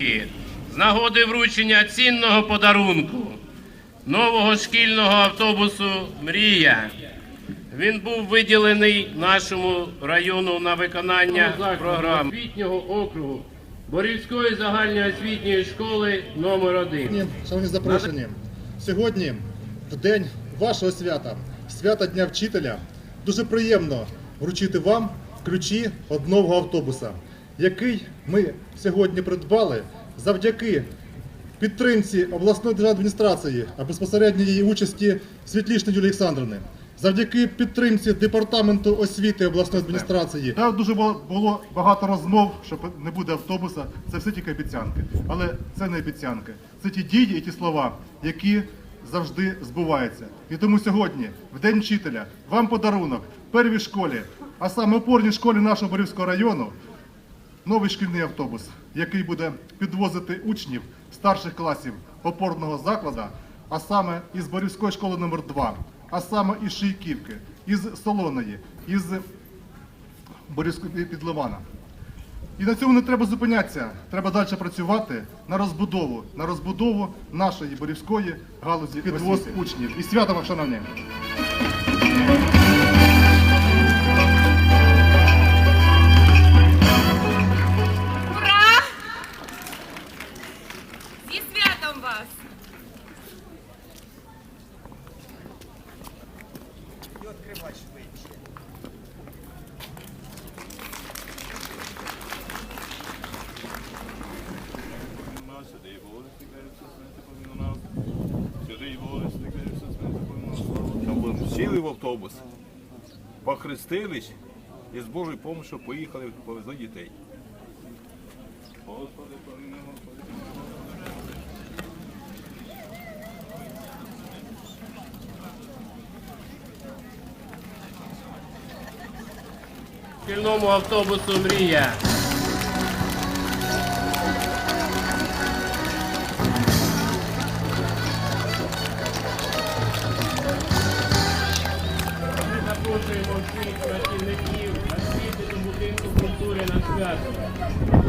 І З нагоди вручення цінного подарунку нового шкільного автобусу Мрія. Він був виділений нашому району на виконання програм освітнього округу Борівської загальної освітньої школи номер 1 Шановні, шановні запрошені, сьогодні, в день вашого свята, свята Дня вчителя, дуже приємно вручити вам ключі від нового автобуса, який ми сьогодні придбали завдяки підтримці обласної державної адміністрації, а безпосередньо її участі Світлішної Юлії Олександрівни. Завдяки підтримці департаменту освіти обласної адміністрації. Та дуже було, було багато розмов, що не буде автобуса. Це все тільки обіцянки. Але це не обіцянки. Це ті дії і ті слова, які завжди збуваються. І тому сьогодні, в день вчителя, вам подарунок в первій школі, а саме опорній школі нашого Борівського району, новий шкільний автобус, який буде підвозити учнів старших класів опорного закладу, а саме із Борівської школи номер 2 а саме із Шийківки, із Солоної, із Борівської підливана. І на цьому не треба зупинятися. Треба далі працювати на розбудову, на розбудову нашої борівської галузі підвоз учнів. І свято вам, шановні! Святом вас! сюди і поміну нас, сюди і волос стикаються, смерти поміну нас. Сіли в автобус, похрестились і з Божою допомогою поїхали, повезли дітей. Господи, поміни, Господи. Шкільному автобусу Мрія. Ми запрошуємо всіх працівників освіти до будинку культури на свято.